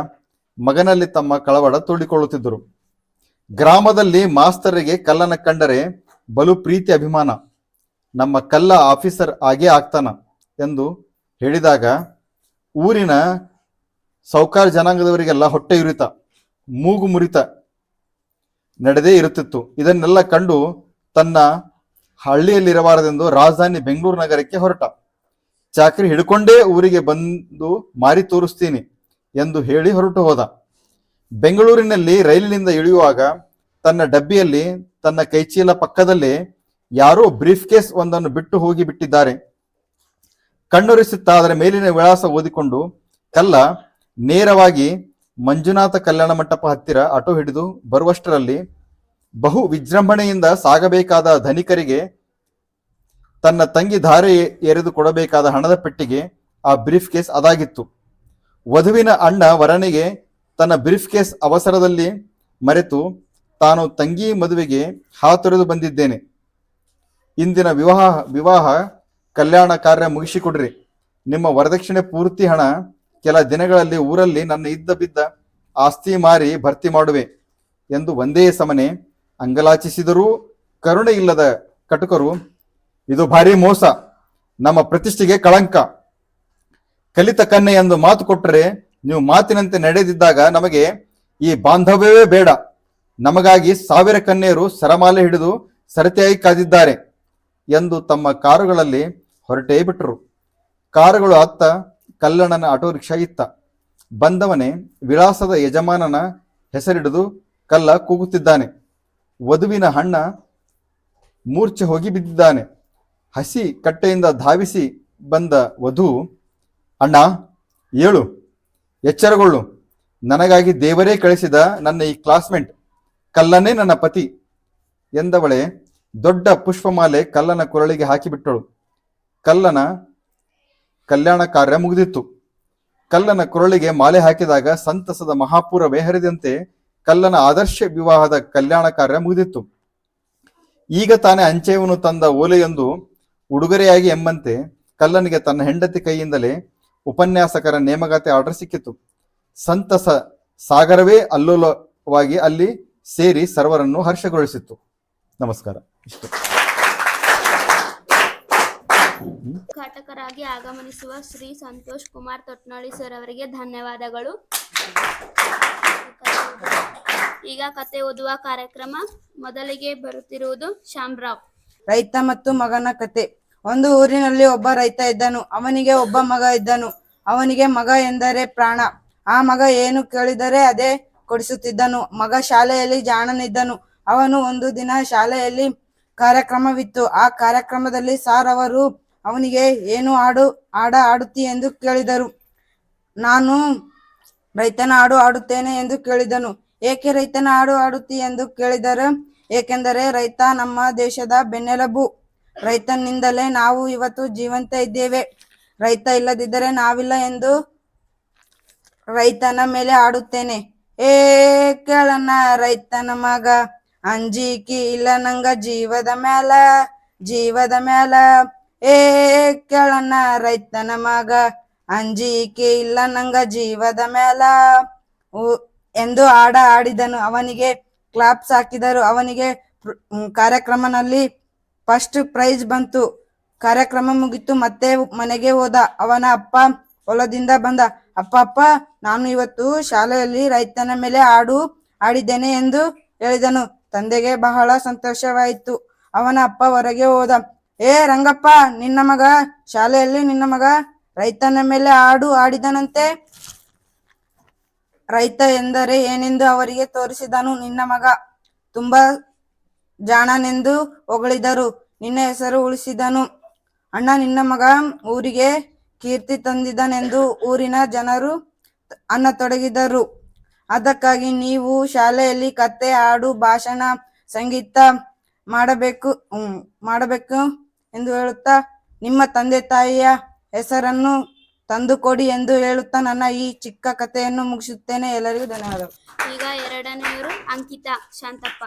D: ಮಗನಲ್ಲಿ ತಮ್ಮ ಕಳವಳ ತೋಡಿಕೊಳ್ಳುತ್ತಿದ್ದರು. ಗ್ರಾಮದಲ್ಲಿ ಮಾಸ್ತರಿಗೆ ಕಲ್ಲನ ಕಂಡರೆ ಬಲು ಪ್ರೀತಿ ಅಭಿಮಾನ. ನಮ್ಮ ಕಲ್ಲ ಆಫೀಸರ್ ಆಗೇ ಆಗ್ತಾನ ಎಂದು ಹೇಳಿದಾಗ, ಊರಿನ ಸೌಕಾರ ಜನಾಂಗದವರಿಗೆಲ್ಲ ಹೊಟ್ಟೆ ಉರಿತ, ಮೂಗು ಮುರಿತ ನಡೆದೇ ಇರುತ್ತಿತ್ತು. ಇದನ್ನೆಲ್ಲ ಕಂಡು ತನ್ನ ಹಳ್ಳಿಯಲ್ಲಿರಬಾರದೆಂದು ರಾಜಧಾನಿ ಬೆಂಗಳೂರು ನಗರಕ್ಕೆ ಹೊರಟ. ಚಾಕ್ರಿ ಹಿಡ್ಕೊಂಡೇ ಊರಿಗೆ ಬಂದು ಮಾರಿ ತೋರಿಸ್ತೀನಿ ಎಂದು ಹೇಳಿ ಹೊರಟು ಹೋದ. ಬೆಂಗಳೂರಿನಲ್ಲಿ ರೈಲಿನಿಂದ ಇಳಿಯುವಾಗ ತನ್ನ ಡಬ್ಬಿಯಲ್ಲಿ ತನ್ನ ಕೈಚೀಲ ಪಕ್ಕದಲ್ಲಿ ಯಾರೋ ಬ್ರೀಫ್ ಕೇಸ್ ಒಂದನ್ನು ಬಿಟ್ಟು ಹೋಗಿ ಬಿಟ್ಟಿದ್ದಾರೆ. ಕಣ್ಣೊರೆಸುತ್ತಾ ಅದರ ಮೇಲಿನ ವಿಳಾಸ ಓದಿಕೊಂಡು ಕಲ್ಲ ನೇರವಾಗಿ ಮಂಜುನಾಥ ಕಲ್ಯಾಣ ಮಂಟಪ ಹತ್ತಿರ ಆಟೋ ಹಿಡಿದು ಬರುವಷ್ಟರಲ್ಲಿ ಬಹು ವಿಜೃಂಭಣೆಯಿಂದ ಸಾಗಬೇಕಾದ ಧನಿಕರಿಗೆ ತನ್ನ ತಂಗಿ ಧಾರೆ ಎರೆದು ಕೊಡಬೇಕಾದ ಹಣದ ಪೆಟ್ಟಿಗೆ ಆ ಬ್ರೀಫ್ ಕೇಸ್ ಅದಾಗಿತ್ತು. ವಧುವಿನ ಅಣ್ಣ ವರನಿಗೆ ತನ್ನ ಬ್ರೀಫ್ ಕೇಸ್ ಅವಸರದಲ್ಲಿ ಮರೆತು ತಾನು ತಂಗಿ ಮದುವೆಗೆ ಹಾತೊರೆದು ಬಂದಿದ್ದೇನೆ. ಇಂದಿನ ವಿವಾಹ ವಿವಾಹ ಕಲ್ಯಾಣ ಕಾರ್ಯ ಮುಗಿಸಿಕೊಡ್ರಿ. ನಿಮ್ಮ ವರದಕ್ಷಿಣೆ ಪೂರ್ತಿ ಹಣ ಕೆಲ ದಿನಗಳಲ್ಲಿ ಊರಲ್ಲಿ ನನ್ನ ಇದ್ದ ಬಿದ್ದ ಆಸ್ತಿ ಮಾರಿ ಭರ್ತಿ ಮಾಡುವೆ ಎಂದು ಒಂದೇ ಸಮನೆ ಅಂಗಲಾಚಿಸಿದರೂ ಕರುಣೆ ಇಲ್ಲದ ಕಟುಕರು, ಇದು ಭಾರಿ ಮೋಸ, ನಮ್ಮ ಪ್ರತಿಷ್ಠೆಗೆ ಕಳಂಕ. ಕಲಿತ ಕನ್ನೆ ಎಂದು ಮಾತು ಕೊಟ್ಟರೆ ನೀವು ಮಾತಿನಂತೆ ನಡೆದಿದ್ದಾಗ ನಮಗೆ ಈ ಬಾಂಧವ್ಯವೇ ಬೇಡ. ನಮಗಾಗಿ ಸಾವಿರ ಕನ್ಯೆಯರು ಸರಮಾಲೆ ಹಿಡಿದು ಸರತಿಯಾಗಿ ಕಾದಿದ್ದಾರೆ ಎಂದು ತಮ್ಮ ಕಾರುಗಳಲ್ಲಿ ಹೊರಟೇ ಬಿಟ್ಟರು ಕಾರುಗಳು ಅತ್ತ ಕಲ್ಲಣ್ಣನ ಆಟೋ ರಿಕ್ಷಾ ಇತ್ತ. ಬಂದವನೇ ವಿಳಾಸದ ಯಜಮಾನನ ಹೆಸರಿಡಿದು ಕಲ್ಲ ಕೂಗುತ್ತಿದ್ದಾನೆ. ವಧುವಿನ ಹಣ್ಣ ಮೂರ್ಛೆ ಹೋಗಿ ಬಿದ್ದಿದ್ದಾನೆ. ಹಸಿ ಕಟ್ಟೆಯಿಂದ ಧಾವಿಸಿ ಬಂದ ವಧು, ಅಣ್ಣ, ಏಳು, ಎಚ್ಚರಗೊಳ್ಳು. ನನಗಾಗಿ ದೇವರೇ ಕಳಿಸಿದ ನನ್ನ ಈ ಕ್ಲಾಸ್ಮೇಟ್ ಕಲ್ಲನೇ ನನ್ನ ಪತಿ ಎಂದವಳೆ ದೊಡ್ಡ ಪುಷ್ಪಮಾಲೆ ಕಲ್ಲನ ಕೊರಳಿಗೆ ಹಾಕಿಬಿಟ್ಟಳು. ಕಲ್ಲನ ಕಲ್ಯಾಣ ಕಾರ್ಯ ಮುಗಿದಿತ್ತು. ಕಲ್ಲನ ಕೊರಳಿಗೆ ಮಾಲೆ ಹಾಕಿದಾಗ ಸಂತಸದ ಮಹಾಪುರ ಹರಿದಂತೆ ಕಲ್ಲನ ಆದರ್ಶ ವಿವಾಹದ ಕಲ್ಯಾಣ ಕಾರ್ಯ ಮುಗಿದಿತ್ತು. ಈಗ ತಾನೇ ಅಂಚೆಯವನು ತಂದ ಓಲೆಯೊಂದು ಉಡುಗೊರೆಯಾಗಿ ಎಂಬಂತೆ ಕಲ್ಲನಿಗೆ ತನ್ನ ಹೆಂಡತಿ ಕೈಯಿಂದಲೇ ಉಪನ್ಯಾಸಕರ ನೇಮಕಾತಿ ಆರ್ಡರ್ ಸಿಕ್ಕಿತು. ಸಂತಸ ಸಾಗರವೇ ಅಲ್ಲೋಲವಾಗಿ ಅಲ್ಲಿ ಸೇರಿ ಸರ್ವರನ್ನು ಹರ್ಷಗೊಳಿಸಿತ್ತು. ನಮಸ್ಕಾರ. ಇಷ್ಟು.
A: ಉದ್ಘಾಟಕರಾಗಿ ಆಗಮನಿಸುವ ಶ್ರೀ ಸಂತೋಷ್ ಕುಮಾರ್ ತೊಟ್ನಳ್ಳಿ ಸರ್ ಅವರಿಗೆ ಧನ್ಯವಾದಗಳು. ಈಗ ಕತೆ ಓದುವ ಕಾರ್ಯಕ್ರಮ ಮೊದಲಿಗೆ ಬರುತ್ತಿರುವುದು ಶ್ಯಾಮ್ರಾವ್.
E: ರೈತ ಮತ್ತು ಮಗನ ಕತೆ. ಒಂದು ಊರಿನಲ್ಲಿ ಒಬ್ಬ ರೈತ ಇದ್ದನು, ಅವನಿಗೆ ಒಬ್ಬ ಮಗ ಇದ್ದನು. ಅವನಿಗೆ ಮಗ ಎಂದರೆ ಪ್ರಾಣ. ಆ ಮಗ ಏನು ಕೇಳಿದರೆ ಅದೇ ಕೊಡಿಸುತ್ತಿದ್ದನು. ಮಗ ಶಾಲೆಯಲ್ಲಿ ಜಾಣನಿದ್ದನು. ಅವನು ಒಂದು ದಿನ ಶಾಲೆಯಲ್ಲಿ ಕಾರ್ಯಕ್ರಮವಿತ್ತು. ಆ ಕಾರ್ಯಕ್ರಮದಲ್ಲಿ ಸಾರ್ ಅವರು ಅವನಿಗೆ, ಏನು ಹಾಡು ಹಾಡ ಆಡುತ್ತಿ ಎಂದು ಕೇಳಿದರು. ನಾನು ರೈತನ ಹಾಡು ಆಡುತ್ತೇನೆ ಎಂದು ಕೇಳಿದನು. ಏಕೆ ರೈತನ ಹಾಡು ಆಡುತ್ತಿ ಎಂದು ಕೇಳಿದರು? ಏಕೆಂದರೆ ರೈತ ನಮ್ಮ ದೇಶದ ಬೆನ್ನೆಲುಬು. ರೈತನಿಂದಲೇ ನಾವು ಇವತ್ತು ಜೀವಂತ ಇದ್ದೇವೆ. ರೈತ ಇಲ್ಲದಿದ್ದರೆ ನಾವಿಲ್ಲ ಎಂದು ರೈತನ ಮೇಲೆ ಆಡುತ್ತೇನೆ. ಏ, ಕೇಳಣ್ಣ ರೈತನ ಮಗ, ಅಂಜಿಕಿ ಇಲ್ಲ ನಂಗ ಜೀವದ ಮ್ಯಾಲ ಜೀವದ ಮ್ಯಾಲ. ಏ ಕೇಳಣ್ಣ ರೈತನ ಮಗ, ಅಂಜಿಕೆ ಇಲ್ಲ ನಂಗ ಜೀವದ ಮೇಲ ಎಂದು ಆಡ ಆಡಿದನು. ಅವನಿಗೆ ಕ್ಲಾಪ್ಸ್ ಹಾಕಿದರು. ಅವನಿಗೆ ಕಾರ್ಯಕ್ರಮನಲ್ಲಿ ಫಸ್ಟ್ ಪ್ರೈಜ್ ಬಂತು. ಕಾರ್ಯಕ್ರಮ ಮುಗಿತು. ಮತ್ತೆ ಮನೆಗೆ ಹೋದ. ಅವನ ಅಪ್ಪ ಹೊಲದಿಂದ ಬಂದ. ಅಪ್ಪ ಅಪ್ಪ, ನಾನು ಇವತ್ತು ಶಾಲೆಯಲ್ಲಿ ರೈತನ ಮೇಲೆ ಆಡು ಆಡಿದ್ದೇನೆ ಎಂದು ಹೇಳಿದನು. ತಂದೆಗೆ ಬಹಳ ಸಂತೋಷವಾಯಿತು. ಅವನ ಅಪ್ಪ ಹೊರಗೆ ಹೋದ. ಏ ರಂಗಪ್ಪ, ನಿನ್ನ ಮಗ, ಶಾಲೆಯಲ್ಲಿ ನಿನ್ನ ಮಗ, ರೈತನ ಮೇಲೆ ಹಾಡು ಆಡಿದನಂತೆ ರೈತ ಎಂದರೆ ಏನೆಂದು ಅವರಿಗೆ ತೋರಿಸಿದನು ನಿನ್ನ ಮಗ. ತುಂಬಾ ಜಾಣನೆಂದು ಹೊಗಳಿದರು, ನಿನ್ನ ಹೆಸರು ಉಳಿಸಿದನು. ಅಣ್ಣ, ನಿನ್ನ ಮಗ ಊರಿಗೆ ಕೀರ್ತಿ ತಂದಿದನೆಂದು ಊರಿನ ಜನರು ಅನ್ನತೊಡಗಿದರು ಅದಕ್ಕಾಗಿ ನೀವು ಶಾಲೆಯಲ್ಲಿ ಕತೆ ಹಾಡು, ಭಾಷಣ, ಸಂಗೀತ ಮಾಡಬೇಕು ಮಾಡಬೇಕು. ಎಂದು ಹೇಳುತ್ತಾ ನಿಮ್ಮ ತಂದೆ ತಾಯಿಯ ಹೆಸರನ್ನು ತಂದುಕೊಡಿ ಎಂದು ಹೇಳುತ್ತಾ ನನ್ನ ಈ ಚಿಕ್ಕ ಕಥೆಯನ್ನು ಮುಗಿಸುತ್ತೇನೆ. ಎಲ್ಲರಿಗೂ ಧನ್ಯವಾದಗಳು.
A: ಈಗ ಎರಡನೆಯವರು ಅಂಕಿತಾ ಶಾಂತಪ್ಪ.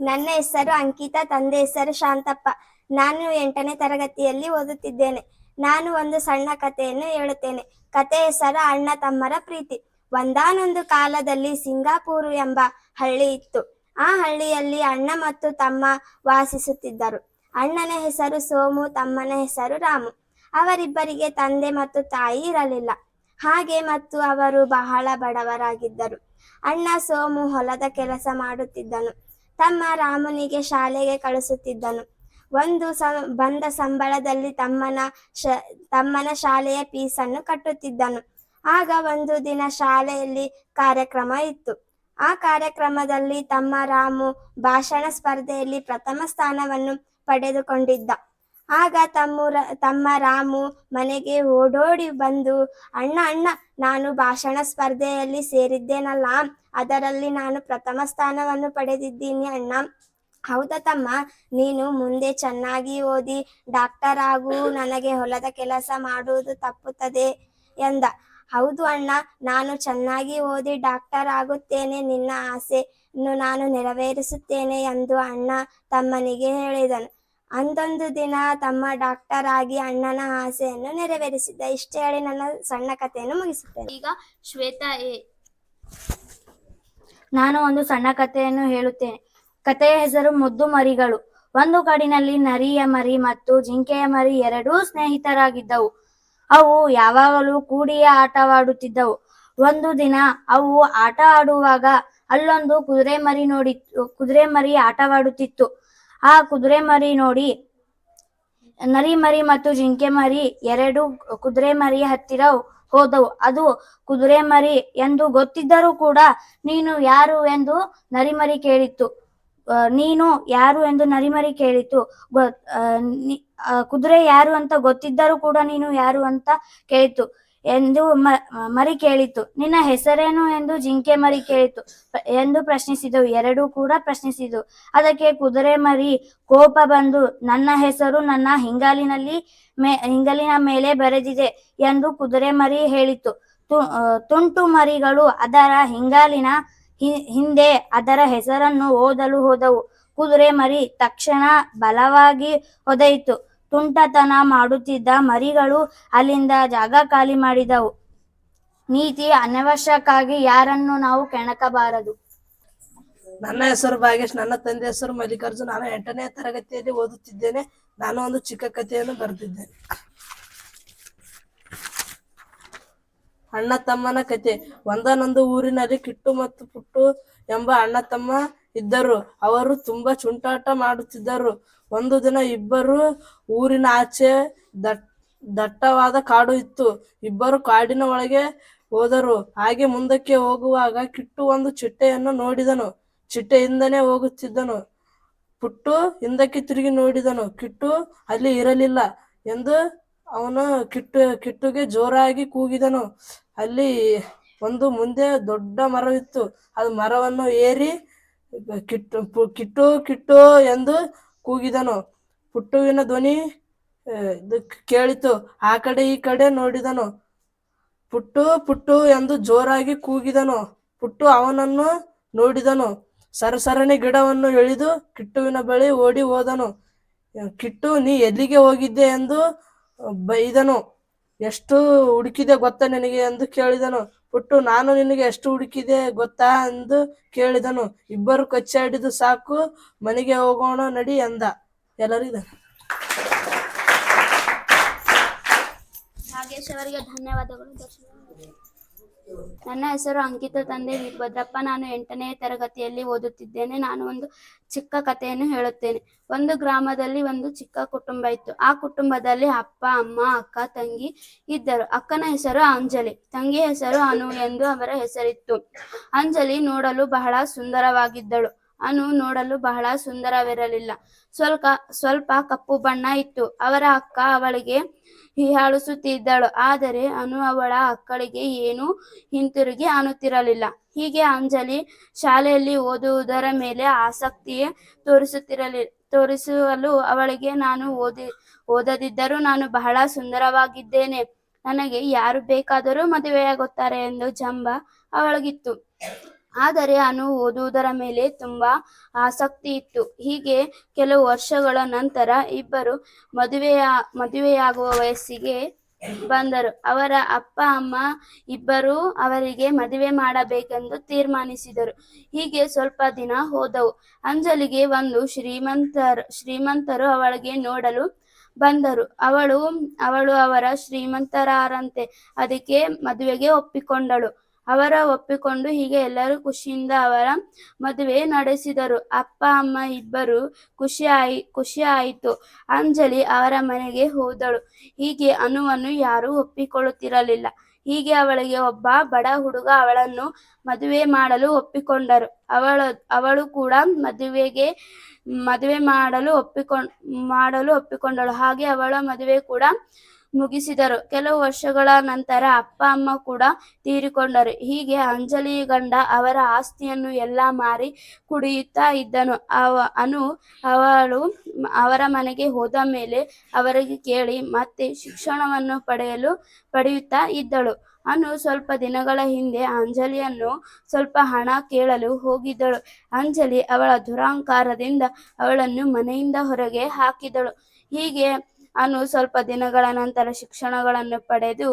F: ನನ್ನ ಹೆಸರು ಅಂಕಿತಾ ತಂದೆ ಹೆಸರು ಶಾಂತಪ್ಪ. ನಾನು ಎಂಟನೇ ತರಗತಿಯಲ್ಲಿ ಓದುತ್ತಿದ್ದೇನೆ. ನಾನು ಒಂದು ಸಣ್ಣ ಕಥೆಯನ್ನು ಹೇಳುತ್ತೇನೆ. ಕತೆ ಹೆಸರು ಅಣ್ಣ ತಮ್ಮರ ಪ್ರೀತಿ. ಒಂದಾನೊಂದು ಕಾಲದಲ್ಲಿ ಸಿಂಗಾಪುರು ಎಂಬ ಹಳ್ಳಿ ಇತ್ತು. ಆ ಹಳ್ಳಿಯಲ್ಲಿ ಅಣ್ಣ ಮತ್ತು ತಮ್ಮ ವಾಸಿಸುತ್ತಿದ್ದರು. ಅಣ್ಣನ ಹೆಸರು ಸೋಮು, ತಮ್ಮನ ಹೆಸರು ರಾಮು. ಅವರಿಬ್ಬರಿಗೆ ತಂದೆ ಮತ್ತು ತಾಯಿ ಇರಲಿಲ್ಲ. ಹಾಗೆ ಮತ್ತು ಅವರು ಬಹಳ ಬಡವರಾಗಿದ್ದರು. ಅಣ್ಣ ಸೋಮು ಹೊಲದ ಕೆಲಸ ಮಾಡುತ್ತಿದ್ದನು. ತಮ್ಮ ರಾಮನಿಗೆ ಶಾಲೆಗೆ ಕಳಿಸುತ್ತಿದ್ದನು. ಒಂದು ಸ, ಬಂದ ಸಂಬಳದಲ್ಲಿ ತಮ್ಮನ ಶ, ತಮ್ಮನ ಶಾಲೆಯ ಫೀಸನ್ನು ಕಟ್ಟುತ್ತಿದ್ದನು. ಆಗ ಒಂದು ದಿನ ಶಾಲೆಯಲ್ಲಿ ಕಾರ್ಯಕ್ರಮ ಇತ್ತು. ಆ ಕಾರ್ಯಕ್ರಮದಲ್ಲಿ ತಮ್ಮ ರಾಮು ಭಾಷಣ ಸ್ಪರ್ಧೆಯಲ್ಲಿ ಪ್ರಥಮ ಸ್ಥಾನವನ್ನು ಪಡೆದುಕೊಂಡಿದ್ದ. ಆಗ ತಮ್ಮೂರ, ತಮ್ಮ ರಾಮು ಮನೆಗೆ ಓಡೋಡಿ ಬಂದು, ಅಣ್ಣ ಅಣ್ಣ, ನಾನು ಭಾಷಣ ಸ್ಪರ್ಧೆಯಲ್ಲಿ ಸೇರಿದ್ದೇನಲ್ಲ, ಅದರಲ್ಲಿ ನಾನು ಪ್ರಥಮ ಸ್ಥಾನವನ್ನು ಪಡೆದಿದ್ದೀನಿ ಅಣ್ಣ. ಹೌದಾ ತಮ್ಮ? ನೀನು ಮುಂದೆ ಚೆನ್ನಾಗಿ ಓದಿ, ಡಾಕ್ಟರ್ ಆಗು, ನನಗೆ ಹೊಲದ ಕೆಲಸ ಮಾಡುವುದು ತಪ್ಪುತ್ತದೆ ಎಂದ. ಹೌದು ಅಣ್ಣ ನಾನು ಚೆನ್ನಾಗಿ ಓದಿ ಡಾಕ್ಟರ್ ಆಗುತ್ತೇನೆ ನಿನ್ನ ಆಸೆಯನ್ನು ನಾನು ನೆರವೇರಿಸುತ್ತೇನೆ ಎಂದು ಅಣ್ಣ ತಮ್ಮನಿಗೆ ಹೇಳಿದನು. ಅಂದೊಂದು ದಿನ ತಮ್ಮ ಡಾಕ್ಟರ್ ಆಗಿ ಅಣ್ಣನ ಆಸೆಯನ್ನು ನೆರವೇರಿಸಿದ್ದ. ಇಷ್ಟೇ ಹೇಳಿ ನನ್ನ ಸಣ್ಣ ಕಥೆಯನ್ನು ಮುಗಿಸುತ್ತೇನೆ.
A: ಈಗ ಶ್ವೇತಾ ಎ.
G: ನಾನು ಒಂದು ಸಣ್ಣ ಕಥೆಯನ್ನು ಹೇಳುತ್ತೇನೆ. ಕಥೆಯ ಹೆಸರು ಮುದ್ದು ಮರಿಗಳು. ಒಂದು ಕಾಡಿನಲ್ಲಿ ನರಿಯ ಮರಿ ಮತ್ತು ಜಿಂಕೆಯ ಮರಿ ಎರಡೂ ಸ್ನೇಹಿತರಾಗಿದ್ದವು. ಅವು ಯಾವಾಗಲೂ ಕೂಡಿಯೇ ಆಟವಾಡುತ್ತಿದ್ದವು. ಒಂದು ದಿನ ಅವು ಆಟ ಆಡುವಾಗ ಅಲ್ಲೊಂದು ಕುದುರೆ ಮರಿ ನೋಡಿ ಕುದುರೆ ಮರಿ ಆಟವಾಡುತ್ತಿತ್ತು. ಆ ಕುದುರೆ ಮರಿ ನೋಡಿ ನರಿ ಮರಿ ಮತ್ತು ಜಿಂಕೆ ಮರಿ ಎರಡು ಕುದುರೆ ಮರಿ ಹತ್ತಿರ ಹೋದವು. ಅದು ಕುದುರೆ ಮರಿ ಎಂದು ಗೊತ್ತಿದ್ದರೂ ಕೂಡ ನೀನು ಯಾರು ಎಂದು ನರಿಮರಿ ಕೇಳಿತ್ತು. ನೀನು ಯಾರು ಎಂದು ನರಿಮರಿ ಕೇಳಿತು. ಕುದುರೆ ಯಾರು ಅಂತ ಗೊತ್ತಿದ್ದರೂ ಕೂಡ ನೀನು ಯಾರು ಅಂತ ಕೇಳಿತು ಎಂದು ಮರಿ ಕೇಳಿತು. ನಿನ್ನ ಹೆಸರೇನು ಎಂದು ಜಿಂಕೆ ಮರಿ ಕೇಳಿತು ಎಂದು ಪ್ರಶ್ನಿಸಿದವು ಎರಡೂ ಕೂಡ ಪ್ರಶ್ನಿಸಿದವು ಅದಕ್ಕೆ ಕುದುರೆ ಮರಿ ಕೋಪ ಬಂದು, ನನ್ನ ಹೆಸರು ನನ್ನ ಹಿಂಗಾಲಿನಲ್ಲಿ ಮೇ, ಹಿಂಗಲಿನ ಮೇಲೆ ಬರೆದಿದೆ ಎಂದು ಕುದುರೆ ಮರಿ ಹೇಳಿತು. ತುಂಟು ಮರಿಗಳು ಅದರ ಹಿಂಗಾಲಿನ ಹಿಂದೆ ಅದರ ಹೆಸರನ್ನು ಓದಲು ಹೋದವು. ಕುದುರೆ ಮರಿ ತಕ್ಷಣ ಬಲವಾಗಿ ಹೊದಯಿತು. ತುಂಟತನ ಮಾಡುತ್ತಿದ್ದ ಮರಿಗಳು ಅಲ್ಲಿಂದ ಜಾಗ ಖಾಲಿ ಮಾಡಿದವು. ನೀತಿ ಅನವಶ್ಯಕ್ಕಾಗಿ ಯಾರನ್ನು ನಾವು ಕೆಣಕಬಾರದು.
H: ನನ್ನ ಹೆಸರು ಭಾಗೇಶ್ ನನ್ನ ತಂದೆ ಹೆಸರು ಮಲ್ಲಿಕಾರ್ಜುನ್. ನಾನು ಎಂಟನೇ ತರಗತಿಯಲ್ಲಿ ಓದುತ್ತಿದ್ದೇನೆ. ನಾನು ಒಂದು ಚಿಕ್ಕ ಕಥೆಯನ್ನು ಬರೆದಿದ್ದೇನೆ. ಅಣ್ಣ ತಮ್ಮನ ಕತೆ. ಒಂದನೊಂದು ಊರಿನಲ್ಲಿ ಕಿಟ್ಟು ಮತ್ತು ಪುಟ್ಟು ಎಂಬ ಅಣ್ಣ ತಮ್ಮ ಇದ್ದರು. ಅವರು ತುಂಬಾ ಚುಂಟಾಟ ಮಾಡುತ್ತಿದ್ದರು. ಒಂದು ದಿನ ಇಬ್ಬರು ಊರಿನ ಆಚೆ ದಟ್, ದಟ್ಟವಾದ ಕಾಡು ಇತ್ತು. ಇಬ್ಬರು ಕಾಡಿನ ಒಳಗೆ ಹೋದರು. ಹಾಗೆ ಮುಂದಕ್ಕೆ ಹೋಗುವಾಗ ಕಿಟ್ಟು ಒಂದು ಚಿಟ್ಟೆಯನ್ನು ನೋಡಿದನು. ಚಿಟ್ಟೆಯಿಂದನೇ ಹೋಗುತ್ತಿದ್ದನು. ಪುಟ್ಟು ಹಿಂದಕ್ಕೆ ತಿರುಗಿ ನೋಡಿದನು. ಕಿಟ್ಟು ಅಲ್ಲಿ ಇರಲಿಲ್ಲ ಎಂದು ಅವನು ಕಿಟ್ಟು, ಕಿಟ್ಟುಗೆ ಜೋರಾಗಿ ಕೂಗಿದನು. ಅಲ್ಲಿ ಒಂದು ಮುಂದೆ ದೊಡ್ಡ ಮರವಿತ್ತು ಅದು ಮರವನ್ನು ಏರಿ ಕಿಟ್ಟು ಕಿಟ್ಟು ಕಿಟ್ಟು ಎಂದು ಕೂಗಿದನು. ಪುಟ್ಟುವಿನ ಧ್ವನಿ ಕೇಳಿತು. ಆ ಕಡೆ ಈ ಕಡೆ ನೋಡಿದನು. ಪುಟ್ಟು ಪುಟ್ಟು ಎಂದು ಜೋರಾಗಿ ಕೂಗಿದನು. ಪುಟ್ಟು ಅವನನ್ನು ನೋಡಿದನು. ಸರಸರನೆ ಗಿಡವನ್ನು ಎಳೆದು ಕಿಟ್ಟುವಿನ ಬಳಿ ಓಡಿ ಹೋದನು. ಕಿಟ್ಟು, ನೀ ಎಲ್ಲಿಗೆ ಹೋಗಿದ್ದೆ ಎಂದು ಬೈದನು. ಎಷ್ಟು ಹುಡುಕಿದೆ ಗೊತ್ತಾ ನಿನಗೆ ಎಂದು ಕೇಳಿದನು. ಪುಟ್ಟು ನಾನು ನಿನಗೆ ಎಷ್ಟು ಹುಡುಕಿದೆ ಗೊತ್ತಾ ಎಂದು ಕೇಳಿದನು. ಇಬ್ಬರು ಕಚ್ಚಾಡಿದು ಸಾಕು, ಮನೆಗೆ ಹೋಗೋಣ ನಡಿ ಅಂದ. ಎಲ್ಲರಿಗೂ
A: ನಾಗೇಶ್ ಅವರಿಗೆ ಧನ್ಯವಾದಗಳು. ನನ್ನ ಹೆಸರು ಅಂಕಿತ ತಂದೆ ವೀರಭದ್ರಪ್ಪ. ನಾನು ಎಂಟನೇ ತರಗತಿಯಲ್ಲಿ ಓದುತ್ತಿದ್ದೇನೆ. ನಾನು ಒಂದು ಚಿಕ್ಕ ಕಥೆಯನ್ನು ಹೇಳುತ್ತೇನೆ. ಒಂದು ಗ್ರಾಮದಲ್ಲಿ ಒಂದು ಚಿಕ್ಕ ಕುಟುಂಬ ಇತ್ತು. ಆ ಕುಟುಂಬದಲ್ಲಿ ಅಪ್ಪ, ಅಮ್ಮ, ಅಕ್ಕ, ತಂಗಿ ಇದ್ದರು. ಅಕ್ಕನ ಹೆಸರು ಅಂಜಲಿ ತಂಗಿ ಹೆಸರು ಅನು ಎಂದು ಅವರ ಹೆಸರಿತ್ತು. ಅಂಜಲಿ ನೋಡಲು ಬಹಳ ಸುಂದರವಾಗಿದ್ದಳು. ಅನು ನೋಡಲು ಬಹಳ ಸುಂದರವಿರಲಿಲ್ಲ. ಸ್ವಲ್ಪ ಸ್ವಲ್ಪ ಕಪ್ಪು ಬಣ್ಣ ಇತ್ತು. ಅವರ ಅಕ್ಕ ಅವಳಿಗೆ ಹೀಯಾಳಿಸುತ್ತಿದ್ದಳು. ಆದರೆ ಅನು ಅವಳ ಅಕ್ಕಳಿಗೆ ಏನೂ ಹಿಂತಿರುಗಿ ಅನ್ನುತ್ತಿರಲಿಲ್ಲ ಹೀಗೆ ಅಂಜಲಿ ಶಾಲೆಯಲ್ಲಿ ಓದುವುದರ ಮೇಲೆ ಆಸಕ್ತಿಯೇ ತೋರಿಸುತ್ತಿರಲಿ, ತೋರಿಸಲು ಅವಳಿಗೆ ನಾನು ಓದಿ, ಓದದಿದ್ದರೂ ನಾನು ಬಹಳ ಸುಂದರವಾಗಿದ್ದೇನೆ. ನನಗೆ ಯಾರು ಬೇಕಾದರೂ ಮದುವೆಯಾಗುತ್ತಾರೆ ಎಂದು ಜಂಬ ಅವಳಿಗಿತ್ತು. ಆದರೆ ಅನು ಓದುವುದರ ಮೇಲೆ ತುಂಬಾ ಆಸಕ್ತಿ ಇತ್ತು. ಹೀಗೆ ಕೆಲವು ವರ್ಷಗಳ ನಂತರ ಇಬ್ಬರು ಮದುವೆಯ, ಮದುವೆಯಾಗುವ ವಯಸ್ಸಿಗೆ ಬಂದರು. ಅವರ ಅಪ್ಪ, ಅಮ್ಮ ಇಬ್ಬರೂ ಅವರಿಗೆ ಮದುವೆ ಮಾಡಬೇಕೆಂದು ತೀರ್ಮಾನಿಸಿದರು. ಹೀಗೆ ಸ್ವಲ್ಪ ದಿನ ಹೋದವು. ಅಂಜಲಿಗೆ ಒಂದು ಶ್ರೀಮಂತರು ಶ್ರೀಮಂತರು ಅವಳಿಗೆ ನೋಡಲು ಬಂದರು. ಅವಳು ಅವಳು ಅವರ ಶ್ರೀಮಂತರಾರಂತೆ. ಅದಕ್ಕೆ ಮದುವೆಗೆ ಒಪ್ಪಿಕೊಂಡಳು. ಅವರ ಒಪ್ಪಿಕೊಂಡು ಹೀಗೆ ಎಲ್ಲರೂ ಖುಷಿಯಿಂದ ಅವರ ಮದುವೆ ನಡೆಸಿದರು. ಅಪ್ಪ, ಅಮ್ಮ ಇಬ್ಬರು ಖುಷಿ ಆಯ್, ಖುಷಿ ಆಯಿತು. ಅಂಜಲಿ ಅವರ ಮನೆಗೆ ಹೋದಳು. ಹೀಗೆ ಅನುವನ್ನು ಯಾರೂ ಒಪ್ಪಿಕೊಳ್ಳುತ್ತಿರಲಿಲ್ಲ. ಹೀಗೆ ಅವಳಿಗೆ ಒಬ್ಬ ಬಡ ಹುಡುಗ ಅವಳನ್ನು ಮದುವೆ ಮಾಡಲು ಒಪ್ಪಿಕೊಂಡರು. ಅವಳು ಅವಳು ಕೂಡ ಮದುವೆಗೆ, ಮದುವೆ ಮಾಡಲು ಒಪ್ಪಿಕೊಂಡ್, ಮಾಡಲು ಒಪ್ಪಿಕೊಂಡಳು. ಹಾಗೆ ಅವಳ ಮದುವೆ ಕೂಡ ಮುಗಿಸಿದರು. ಕೆಲವು ವರ್ಷಗಳ ನಂತರ ಅಪ್ಪ, ಅಮ್ಮ ಕೂಡ ತೀರಿಕೊಂಡರು. ಹೀಗೆ ಅಂಜಲಿ ಗಂಡ ಅವರ ಆಸ್ತಿಯನ್ನು ಎಲ್ಲ ಮಾರಿ ಕುಡಿಯುತ್ತಾ ಇದ್ದನು. ಅವ, ಅನು, ಅವಳು ಅವರ ಮನೆಗೆ ಹೋದ ಮೇಲೆ ಅವರಿಗೆ ಕೇಳಿ, ಮತ್ತೆ ಶಿಕ್ಷಣವನ್ನು ಪಡೆಯಲು ಪಡೆಯುತ್ತಾ ಇದ್ದಳು. ಅನು ಸ್ವಲ್ಪ ದಿನಗಳ ಹಿಂದೆ ಅಂಜಲಿಯನ್ನು ಸ್ವಲ್ಪ ಹಣ ಕೇಳಲು ಹೋಗಿದ್ದಳು. ಅಂಜಲಿ ಅವಳ ದುರಾಂಕಾರದಿಂದ ಅವಳನ್ನು ಮನೆಯಿಂದ ಹೊರಗೆ ಹಾಕಿದಳು. ಹೀಗೆ ಅನು ಸ್ವಲ್ಪ ದಿನಗಳ ನಂತರ ಶಿಕ್ಷಣಗಳನ್ನು ಪಡೆದು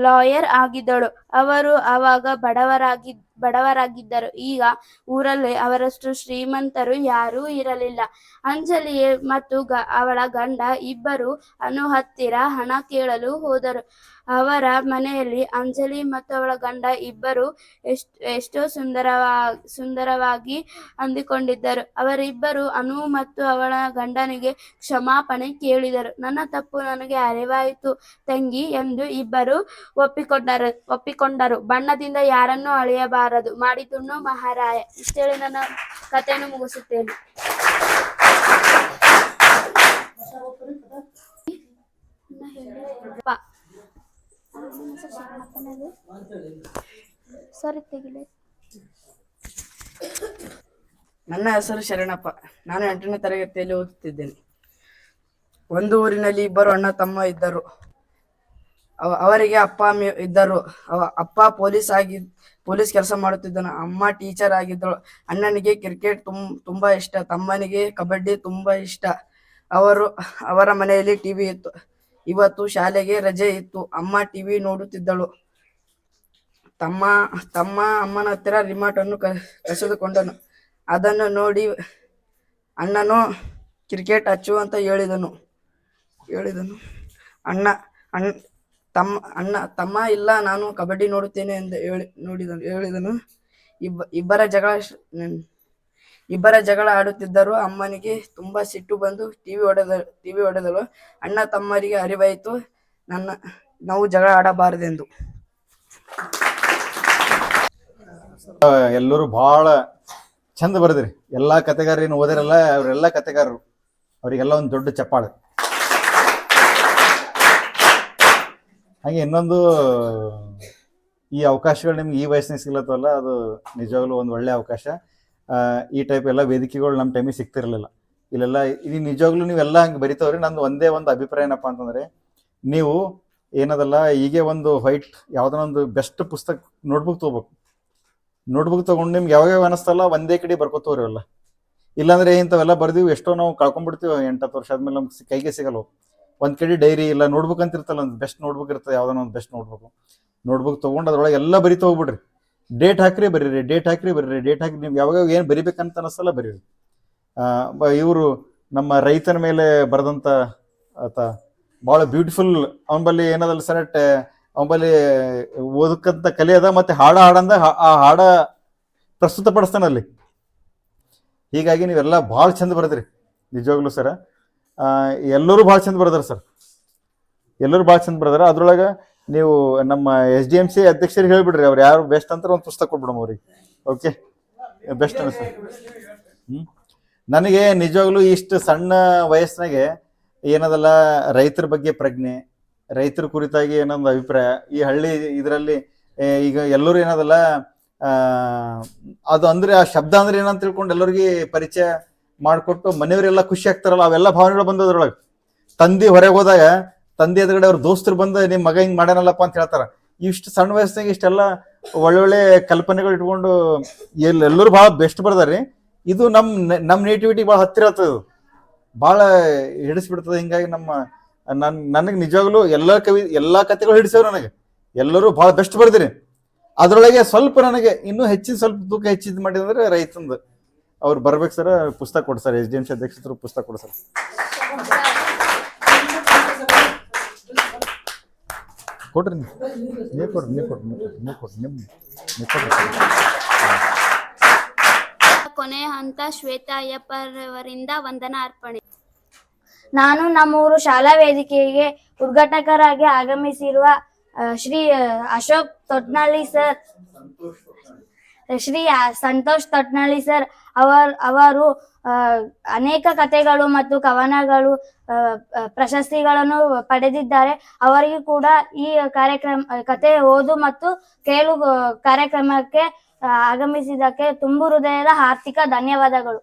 A: ಲಾಯರ್ ಆಗಿದ್ದಳು. ಅವರು ಆವಾಗ ಬಡವರಾಗಿ ಬಡವರಾಗಿದ್ದರು. ಈಗ ಊರಲ್ಲಿ ಅವರಷ್ಟು ಶ್ರೀಮಂತರು ಯಾರೂ ಇರಲಿಲ್ಲ. ಅಂಜಲಿ ಮತ್ತು ಗ, ಅವಳ ಗಂಡ ಇಬ್ಬರು ಅನು ಹತ್ತಿರ ಹಣ ಕೇಳಲು ಹೋದರು. ಅವರ ಮನೆಯಲ್ಲಿ ಅಂಜಲಿ ಮತ್ತು ಅವಳ ಗಂಡ ಇಬ್ಬರು ಎಷ್ಟು, ಎಷ್ಟೋ ಸುಂದರವಾ, ಸುಂದರವಾಗಿ ಅಂದುಕೊಂಡಿದ್ದರು. ಅವರಿಬ್ಬರು ಅನು ಮತ್ತು ಅವಳ ಗಂಡನಿಗೆ ಕ್ಷಮಾಪಣೆ ಕೇಳಿದರು. ನನ್ನ ತಪ್ಪು ನನಗೆ ಅರಿವಾಯಿತು ತಂಗಿ ಎಂದು ಇಬ್ಬರು ಒಪ್ಪಿಕೊಂಡರು ಒಪ್ಪಿಕೊಂಡರು. ಬಣ್ಣದಿಂದ ಯಾರನ್ನೂ ಅಳೆಯಬಾರದು. ಮಾಡಿದುಣ್ಣು ಮಹಾರಾಯ. ಇಷ್ಟೇಳಿ ನನ್ನ ಕಥೆಯನ್ನು ಮುಗಿಸುತ್ತೇನೆ. ಸರಿ
I: ನನ್ನ ಹೆಸರು ಶರಣಪ್ಪ. ನಾನು ಎಂಟನೇ ತರಗತಿಯಲ್ಲಿ ಓದುತ್ತಿದ್ದೇನೆ. ಒಂದು ಊರಿನಲ್ಲಿ ಇಬ್ಬರು ಅಣ್ಣ ತಮ್ಮ ಇದ್ದರು. ಅವರಿಗೆ ಅಪ್ಪ ಇದ್ದರು. ಅಪ್ಪ ಪೊಲೀಸ್ ಆಗಿ, ಪೊಲೀಸ್ ಕೆಲಸ ಮಾಡುತ್ತಿದ್ದನು. ಅಮ್ಮ ಟೀಚರ್ ಆಗಿದ್ದಳು. ಅಣ್ಣನಿಗೆ ಕ್ರಿಕೆಟ್ ತುಂ, ತುಂಬಾ ಇಷ್ಟ. ತಮ್ಮನಿಗೆ ಕಬಡ್ಡಿ ತುಂಬಾ ಇಷ್ಟ. ಅವರು ಅವರ ಮನೆಯಲ್ಲಿ ಟಿವಿ ಇತ್ತು. ಇವತ್ತು ಶಾಲೆಗೆ ರಜೆ ಇತ್ತು. ಅಮ್ಮ ಟಿವಿ ನೋಡುತ್ತಿದ್ದಳು. ತಮ್ಮ ತಮ್ಮ ಅಮ್ಮನ ಹತ್ತಿರ ರಿಮೋಟ್ ಅನ್ನು ಕಸಿದುಕೊಂಡನು. ಅದನ್ನು ನೋಡಿ ಅಣ್ಣನು ಕ್ರಿಕೆಟ್ ಹಚ್ಚು ಅಂತ ಹೇಳಿದನು. ಹೇಳಿದನು. ಅಣ್ಣ ಅಣ್ಣ ತಮ್ಮ ಅಣ್ಣ, ತಮ್ಮ ಇಲ್ಲ, ನಾನು ಕಬಡ್ಡಿ ನೋಡುತ್ತೇನೆ ಎಂದು ಹೇಳಿ, ನೋಡಿದನು, ಹೇಳಿದನು. ಇಬ್ಬ, ಇಬ್ಬರ ಜಗಳ ಇಬ್ಬರ ಜಗಳ ಆಡುತ್ತಿದ್ದರು ಅಮ್ಮನಿಗೆ ತುಂಬಾ ಸಿಟ್ಟು ಬಂದು ಟಿವಿ ಹೊಡೆದ ಟಿವಿ ಹೊಡೆದಳು ಅಣ್ಣ ತಮ್ಮರಿಗೆ ಅರಿವಾಯಿತು, ನನ್ನ, ನಾವು ಜಗಳ ಆಡಬಾರದೆಂದು.
D: ಎಲ್ಲರೂ ಬಹಳ ಚಂದ ಬರೆದ್ರಿ. ಎಲ್ಲಾ ಕತೆಗಾರ ಏನು ಓದಿರಲ್ಲ, ಅವರೆಲ್ಲ ಕತೆಗಾರರು ಅವರಿಗೆಲ್ಲ ಒಂದು ದೊಡ್ಡ ಚಪ್ಪಾಳೆ. ಹಾಗೆ ಇನ್ನೊಂದು, ಈ ಅವಕಾಶಗಳು ನಿಮ್ಗೆ ಈ ವಯಸ್ಸಿನಾಗ ಸಿಗ್ಲತ್ತಲ್ಲ ಅದು ನಿಜವಾಗ್ಲೂ ಒಂದು ಒಳ್ಳೆ ಅವಕಾಶ. ಈ ಟೈಪ್ ಎಲ್ಲ ವೇದಿಕೆಗಳು ನಮ್ಮ ಟೈಮಿಗೆ ಸಿಗ್ತಿರ್ಲಿಲ್ಲ. ಇಲ್ಲೆಲ್ಲ, ಇದು ನಿಜವಾಗ್ಲೂ ನೀವೆಲ್ಲ ಹಂಗೆ ಬರಿತವ್ರಿ, ನಂದು ಒಂದೇ ಒಂದು ಅಭಿಪ್ರಾಯ ಏನಪ್ಪ ಅಂತಂದ್ರೆ, ನೀವು ಏನದಲ್ಲ, ಹೀಗೆ ಒಂದು ವೈಟ್ ಒಂದು ಬೆಸ್ಟ್ ಪುಸ್ತಕ ನೋಟ್ಬುಕ್ ತೊಗೋಬೇಕು. ನೋಟ್ಬುಕ್ ತಗೊಂಡು ನಿಮ್ಗೆ ಯಾವಾಗ ಯಾವ ಅನಿಸ್ತಲ್ಲ, ಒಂದೇ ಕಡೆ ಬರ್ಕೋತವ್ರಿ ಅವೆಲ್ಲ. ಇಲ್ಲಾಂದ್ರೆ ಇಂಥವೆಲ್ಲ ಬರ್ದೀವಿ, ಎಷ್ಟೋ ನಾವು ಕಳ್ಕೊಂಡ್ಬಿಡ್ತೀವಿ ಎಂಟತ್ತು ವರ್ಷ ಆದ್ಮೇಲೆ ನಮ್ಗೆ ಕೈಗೆ ಸಿಗಲ್ಲ ಒಂದ್ ಕಡೆ ಡೈರಿ ಇಲ್ಲ ನೋಡ್ಬೇಕು ಅಂತ ಇರ್ತಲ್ಲ, ಒಂದು ಬೆಸ್ಟ್ ನೋಡ್ಬೇಕು ಇರ್ತದೆ, ಯಾವ್ದಾನ ಒಂದು ಬೆಸ್ಟ್ ನೋಡ್ಬೇಕು. ನೋಟ್ಬುಕ್ ತಗೊಂಡು ಅದ್ರೊಳಗೆ ಎಲ್ಲ ಬರಿತಾ ಹೋಗ್ಬಿಡ್ರಿ. ಡೇಟ್ ಹಾಕ್ರಿ ಬರೀರಿ ಡೇಟ್ ಹಾಕ್ರಿ ಬರೀರಿ ಡೇಟ್ ಹಾಕಿ ನೀವು ಯಾವಾಗ ಏನು ಬರಿಬೇಕಂತ ಅನಿಸ್ತಲ್ಲ ಬರೀರಿ. ಇವರು ನಮ್ಮ ರೈತನ ಮೇಲೆ ಬರೆದಂತ ಆತ ಭಾಳ ಬ್ಯೂಟಿಫುಲ್ ಅವನ ಬಲ್ಲಿ ಏನದಲ್ಲ ಸರಟ್ ಅವನ ಬಲ್ಲಿ ಓದಕ್ಕಂತ ಕಲೆ ಅದ, ಮತ್ತೆ ಹಾಡ ಹಾಡಂದ, ಆ ಹಾಡ ಪ್ರಸ್ತುತ ಪಡಿಸ್ತಾನಲ್ಲಿ ಹೀಗಾಗಿ ನೀವೆಲ್ಲ ಭಾಳ ಚಂದ ಬರೆದ್ರಿ. ನಿಜವಾಗ್ಲೂ ಸರ ಎಲ್ಲರೂ ಭಾಳ ಚಂದ ಬರೆದಾರ ಸರ್. ಎಲ್ಲರೂ ಭಾಳ ಚಂದ ಬರೆದಾರ. ಅದ್ರೊಳಗೆ ನೀವು ನಮ್ಮ ಎಸ್ ಡಿ ಎಂ ಸಿ ಅಧ್ಯಕ್ಷರಿಗೆ ಹೇಳ್ಬಿಡ್ರಿ. ಅವ್ರು ಯಾರು ಬೆಸ್ಟ್ ಅಂತಾರೆ ಒಂದು ಪುಸ್ತಕ ಕೊಟ್ಬಿಡಮ್ ಅವ್ರಿಗೆ. ಓಕೆ ಬೆಸ್ಟ್ ಅನಿಸ್ತು ಹ್ಞೂ ನನಗೆ ನಿಜವಾಗ್ಲೂ ಇಷ್ಟು ಸಣ್ಣ ವಯಸ್ಸಿನಾಗೆ ಏನದಲ್ಲ, ರೈತರ ಬಗ್ಗೆ ಪ್ರಜ್ಞೆ, ರೈತರ ಕುರಿತಾಗಿ ಏನೊಂದು ಅಭಿಪ್ರಾಯ. ಈ ಹಳ್ಳಿ ಇದರಲ್ಲಿ ಈಗ ಎಲ್ಲರೂ ಏನದಲ್ಲ ಅದು ಅಂದ್ರೆ ಆ ಶಬ್ದ ಅಂದ್ರೆ ಏನಂತ ತಿಳ್ಕೊಂಡು ಎಲ್ಲರಿಗೆ ಪರಿಚಯ ಮಾಡಿಕೊಟ್ಟು ಮನೆಯವರೆಲ್ಲ ಖುಷಿ ಆಗ್ತಾರಲ್ಲ, ಅವೆಲ್ಲ ಭಾವನೆಗಳು ಬಂದದ್ರೊಳಗೆ ತಂದೆ ಹೊರಗೆ ಹೋದಾಗ, ತಂದೆ ಎದುರುಗಡೆ ಅವ್ರ ದೋಸ್ತರು ಬಂದು ನಿಮ್ಮ ಮಗ ಹಿಂಗೆ ಮಾಡ್ಯಾನಲ್ಲಪ್ಪ ಅಂತ ಹೇಳ್ತಾರೆ. ಇಷ್ಟು ಸಣ್ಣ ವಯಸ್ಸಿನಾಗ ಇಷ್ಟೆಲ್ಲ ಒಳ್ಳೊಳ್ಳೆ ಕಲ್ಪನೆಗಳು ಇಟ್ಕೊಂಡು ಎಲ್ಲೆಲ್ಲರೂ ಭಾಳ ಬೆಸ್ಟ್ ಬರ್ದಾರಿ. ಇದು ನಮ್ಮ ನಮ್ಮ ನೇಟಿವಿಟಿ ಭಾಳ ಹತ್ತಿರ ಆಗ್ತದೆ ಇದು. ಭಾಳ ಹಿಡಿಸ್ಬಿಡ್ತದೆ ಹಿಂಗಾಗಿ ನಮ್ಮ ನನ್ನ ನನಗೆ ನಿಜವಾಗ್ಲೂ ಎಲ್ಲ ಕವಿ, ಎಲ್ಲಾ ಕಥೆಗಳು ಹಿಡಿಸ್ಯಾವ ನನಗೆ. ಎಲ್ಲರೂ ಭಾಳ ಬೆಸ್ಟ್ ಬರ್ದಿರಿ. ಅದರೊಳಗೆ ಸ್ವಲ್ಪ ನನಗೆ ಇನ್ನೂ ಹೆಚ್ಚಿನ ಸ್ವಲ್ಪ ತೂಕ ಹೆಚ್ಚಿದ್ ಮಾಡಿದ್ರೆ ರೈತಂದು. ಅವ್ರು ಬರ್ಬೇಕು ಸರ್ ಪುಸ್ತಕ ಕೊಡಿ sir S D M C ಅಧ್ಯಕ್ಷರು ಪುಸ್ತಕ ಕೊಡಿ ಸರ್. ಕೊಡ್ರಿ ನೀವು. ಕೊಡ್ರಿ ನೀವು ಕೊಡ್ರಿ ನೀವು ಕೊಡ್ರಿ ನಿಮ್ಮ ನೀವು ಕೊಡ್ರಿ.
A: ಕೊನೆಯ ಹಂತ ಶ್ವೇತಾ ಅಯ್ಯಪ್ಪರವರಿಂದ ವಂದನ ಅರ್ಪಣೆ.
G: ನಾನು ನಮ್ಮೂರು ಶಾಲಾ ವೇದಿಕೆಗೆ ಉದ್ಘಾಟಕರಾಗಿ ಆಗಮಿಸಿರುವ ಶ್ರೀ ಅಶೋಕ್ ತೊಟ್ನಳ್ಳಿ ಸರ್. ಶ್ರೀ ಸಂತೋಷ್ ತೊಟ್ನಳ್ಳಿ ಸರ್ ಅವರ್, ಅವರು ಅನೇಕ ಕಥೆಗಳು ಮತ್ತು ಕವನಗಳು ಪ್ರಶಸ್ತಿಗಳನ್ನು ಪಡೆದಿದ್ದಾರೆ. ಅವರಿಗೂ ಕೂಡ ಈ ಕಾರ್ಯಕ್ರಮ ಕತೆ ಓದು ಮತ್ತು ಕೇಳು ಕಾರ್ಯಕ್ರಮಕ್ಕೆ ಆಗಮಿಸಿದ್ದಕ್ಕೆ ತುಂಬು ಹೃದಯದ ಆರ್ಥಿಕ ಧನ್ಯವಾದಗಳು.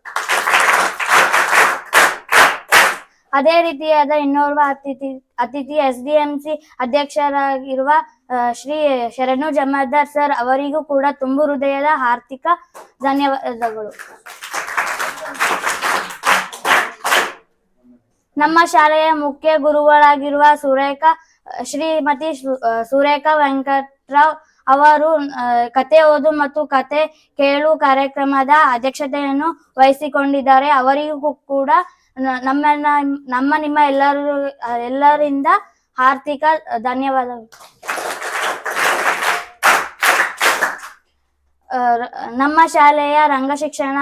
G: ಅದೇ ರೀತಿಯಾದ ಇನ್ನೋರ್ವ ಅತಿಥಿ ಅತಿಥಿ ಎಸ್ ಡಿ ಎಂ ಸಿ ಅಧ್ಯಕ್ಷರಾಗಿರುವ ಶ್ರೀ ಶರಣು ಜಮಾದಾರ್ ಸರ್ ಅವರಿಗೂ ಕೂಡ ತುಂಬು ಹೃದಯದ ಆರ್ಥಿಕ ಧನ್ಯವಾದಗಳು. ನಮ್ಮ ಶಾಲೆಯ ಮುಖ್ಯ ಗುರುಗಳಾಗಿರುವ ಸುರೇಖಾ, ಶ್ರೀಮತಿ ಸುರೇಖ ವೆಂಕಟ್ರಾವ್ ಅವರು ಕತೆ ಓದು ಮತ್ತು ಕತೆ ಕೇಳು ಕಾರ್ಯಕ್ರಮದ ಅಧ್ಯಕ್ಷತೆಯನ್ನು ವಹಿಸಿಕೊಂಡಿದ್ದಾರೆ. ಅವರಿಗೂ ಕೂಡ ನಮ್ಮ ನಮ್ಮ ನಿಮ್ಮ ಎಲ್ಲರೂ, ಎಲ್ಲರಿಂದ ಆರ್ಥಿಕ ಧನ್ಯವಾದಗಳು ನಮ್ಮ ಶಾಲೆಯ ರಂಗ ಶಿಕ್ಷಣ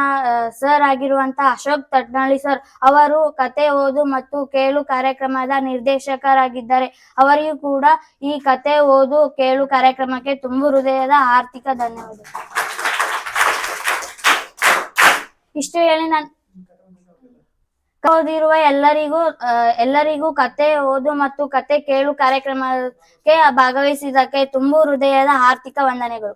G: ಸರ್ ಆಗಿರುವಂತಹ ಅಶೋಕ್ ತಟ್ನಾಳಿ ಸರ್ ಅವರು ಕತೆ ಓದು ಮತ್ತು ಕೇಳು ಕಾರ್ಯಕ್ರಮದ ನಿರ್ದೇಶಕರಾಗಿದ್ದಾರೆ. ಅವರಿಗೂ ಕೂಡ ಈ ಕತೆ ಓದು, ಕೇಳು ಕಾರ್ಯಕ್ರಮಕ್ಕೆ ತುಂಬು ಹೃದಯದ ಆರ್ಥಿಕ ಧನ್ಯವಾದ. ಇಷ್ಟು ಹೇಳಿ ನಾನು ಓದಿರುವ ಎಲ್ಲರಿಗೂ ಎಲ್ಲರಿಗೂ ಕತೆ ಓದು ಮತ್ತು ಕತೆ ಕೇಳು ಕಾರ್ಯಕ್ರಮಕ್ಕೆ ಭಾಗವಹಿಸಿದ್ದಕ್ಕೆ ತುಂಬು ಹೃದಯದ ಆರ್ಥಿಕ ವಂದನೆಗಳು.